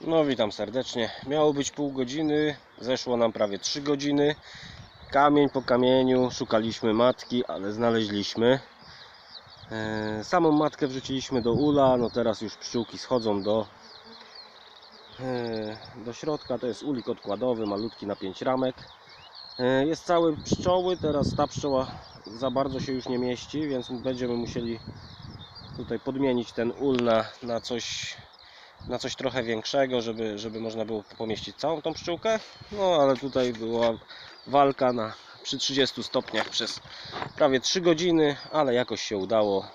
No witam serdecznie. Miało być pół godziny, zeszło nam prawie 3 godziny. Kamień po kamieniu, szukaliśmy matki, ale znaleźliśmy. E, Samą matkę wrzuciliśmy do ula, no teraz już pszczółki schodzą do, e, do środka. To jest ulik odkładowy, malutki na 5 ramek. E, Jest cały pszczoły, teraz ta pszczoła za bardzo się już nie mieści, więc będziemy musieli tutaj podmienić ten ul na, na coś na coś trochę większego, żeby, żeby można było pomieścić całą tą pszczółkę. No ale tutaj była walka na, przy 30 stopniach przez prawie 3 godziny, ale jakoś się udało.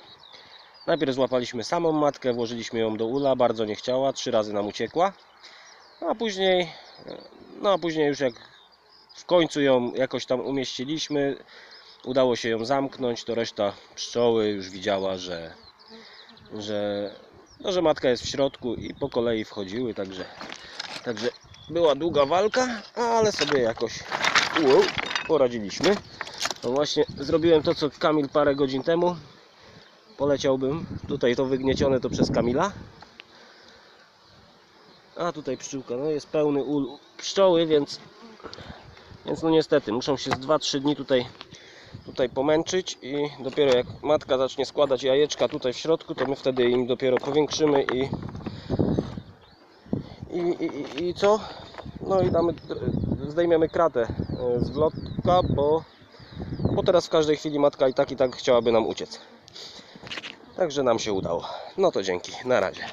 Najpierw złapaliśmy samą matkę, włożyliśmy ją do ula, bardzo nie chciała, trzy razy nam uciekła. No a później, no a później już jak w końcu ją jakoś tam umieściliśmy, udało się ją zamknąć, to reszta pszczoły już widziała, że, że no, że matka jest w środku i po kolei wchodziły, także, także była długa walka, ale sobie jakoś wow, poradziliśmy. No właśnie zrobiłem to, co Kamil parę godzin temu. Poleciałbym. Tutaj to wygniecione to przez Kamila. A tutaj pszczółka, no jest pełny ul pszczoły, więc, więc no niestety muszą się z 2-3 dni tutaj tutaj pomęczyć i dopiero jak matka zacznie składać jajeczka tutaj w środku, to my wtedy im dopiero powiększymy i i, i, i, co? No i damy, zdejmiemy kratę e, z wlotka, bo, bo teraz w każdej chwili matka i tak i tak chciałaby nam uciec. Także nam się udało. No to dzięki, na razie.